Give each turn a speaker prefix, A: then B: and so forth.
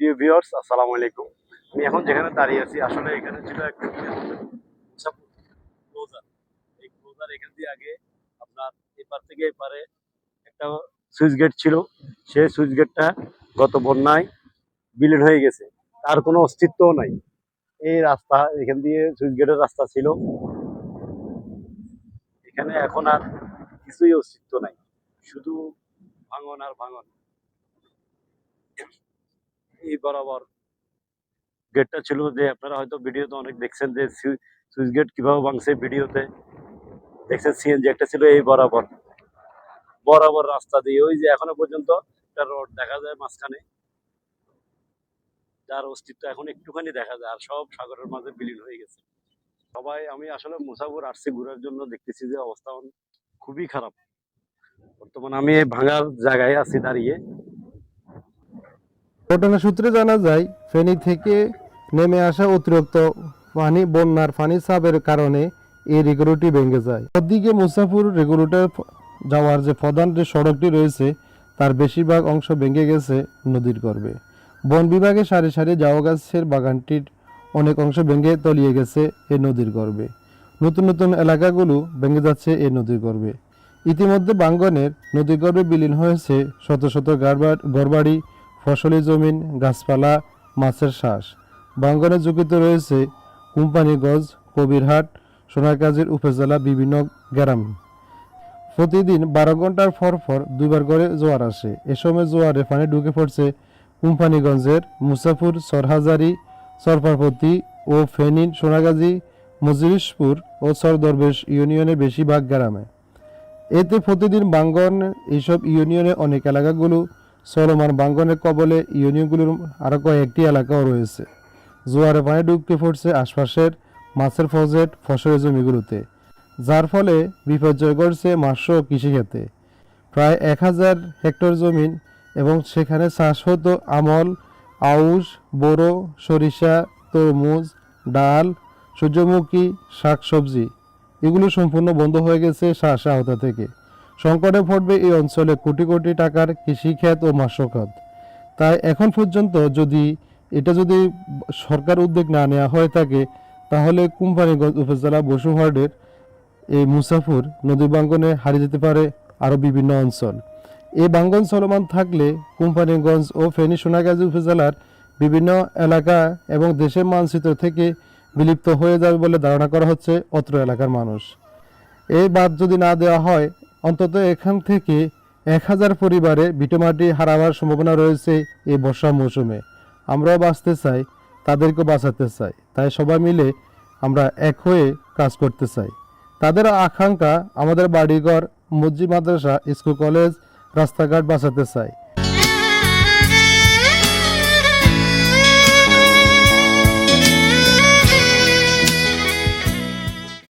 A: প্রিয় ভিউয়ার্স আসসালামু আলাইকুম। আমি এখন যেখানে দাঁড়িয়ে আছি, আসলে এখানে ছিল একটা ক্লোজার এই ক্লোজার এখান দিয়ে আগে আপনার এপার থেকে এপারে একটা সুইচ গেট ছিল। সেই সুইচ গেটটা গত বন্যায় বিলীন হয়ে গেছে। তার কোনো অস্তিত্বও নাই। এই রাস্তা, এখান দিয়ে সুইচ গেটের রাস্তা ছিল। এখানে এখন আর কিছুই অস্তিত্ব নাই। শুধু ভাঙন আর ভাঙন। এই বরাবর। গেটটা ছিল যে আপনারা হয়তো ভিডিওতে অনেক দেখছেন যে সুইচ গেট কীভাবে ভাঙছে ভিডিওতে। দেখছেন সিএনজি একটা ছিল এই বরাবর। বরাবর রাস্তা দিয়ে। ওই যে এখনও পর্যন্ত একটা রোড দেখা যায় মাঝখানে। যার অস্তিত্ব এখন একটুখানি দেখা যায়। আর সব সাগরের মাঝে বিলীন হয়ে গেছে। সবাই, আমি আসলে মুসাফুর আসছি ঘুরার জন্য দেখতেছি যে অবস্থা খুবই খারাপ। বর্তমানে আমি এই ভাঙার জায়গায় আছি দাঁড়িয়ে।
B: ঘটনা সূত্রে জানা যায়, ফেনী থেকে নেমে আসা অতিরিক্ত পানি, বন্যার পানি চাপের কারণে এই রেগুলোটি ভেঙে যায়। ওদিকে মুসাফুর রেগুলেটর যাওয়ার যে প্রধান যে সড়কটি রয়েছে, তার বেশিরভাগ অংশ ভেঙে গেছে নদীর গর্ভে। বন বিভাগের সারি সারি জাওয়া গাছের বাগানটির অনেক অংশ ভেঙে তলিয়ে গেছে এই নদীর গর্ভে। নতুন নতুন এলাকাগুলো ভেঙে যাচ্ছে এই নদীর গর্ভে। ইতিমধ্যে বাঙ্গনের নদীর গর্ভে বিলীন হয়েছে শত শত গারবা- ঘরবাড়ি ফসলি জমিন, গাছপালা, মাছের শ্বাস। বাঙ্গনে ঝুঁকিতে রয়েছে কোম্পানিগঞ্জ কবিরহাট, সোনারগাজীর উপজেলা বিভিন্ন গ্রাম। প্রতিদিন বারো ঘণ্টার পর পর দুইবার করে জোয়ার আসে। এ সময় জোয়ারে পানি ঢুকে পড়ছে কোম্পানিগঞ্জের মুসাফুর, সরহাজারি, সরপারপতি ও ফেনীন সোনাগাজী মজরিশপুর ও সরদরবেশ ইউনিয়নের বেশিরভাগ গ্রামে। এতে প্রতিদিন বাঙ্গন এইসব ইউনিয়নের অনেক এলাকাগুলো চলমান বাঙ্গনের কবলে ইউনিয়নগুলোর আরও কয়েকটি এলাকাও রয়েছে। জোয়ারে পানি ঢুকে পড়ছে আশপাশের মাছের ফজেট, ফসলের জমিগুলোতে, যার ফলে বিপর্যয় ঘটছে মাছ ও কৃষিক্ষেত্রে। প্রায় এক হাজার হেক্টর জমিন এবং সেখানে চাষ হতো আমল, আউশ, বোরো, সরিষা, তরমুজ, ডাল, সূর্যমুখী, শাকসবজি, এগুলো সম্পূর্ণ বন্ধ হয়ে গেছে শ্বাস আওতা থেকে। সংকটে পড়বে এই অঞ্চলে কোটি কোটি টাকার কৃষিখাত ও মাস্যখাত তাই এখন পর্যন্ত যদি এটা যদি সরকার উদ্যোগ না নেওয়া হয়ে থাকে, তাহলে কোম্পানিগঞ্জ উপজেলা বসুহাটের এই মুসাফুর নদী বাঙ্গনে হারিয়ে যেতে পারে আরও বিভিন্ন অঞ্চল। এই বাঙ্গন চলমান থাকলে কোম্পানিগঞ্জ ও ফেনী সোনাগাজী উপজেলার বিভিন্ন এলাকা এবং দেশের মানচিত্র থেকে বিলুপ্ত হয়ে যাবে বলে ধারণা করা হচ্ছে অত্র এলাকার মানুষ। এই বাদ যদি না দেওয়া হয় অন্তত এখান থেকে এক হাজার পরিবারে ভিটোমাটি হারাবার সম্ভাবনা রয়েছে এই বর্ষা মৌসুমে। আমরাও বাঁচতে চাই, তাদেরকেও বাঁচাতে চাই। তাই সবাই মিলে আমরা এক হয়ে কাজ করতে চাই। তাদের আকাঙ্ক্ষা আমাদের বাড়িঘর, মসজিদ, মাদ্রাসা, স্কুল, কলেজ, রাস্তাঘাট বাঁচাতে চাই।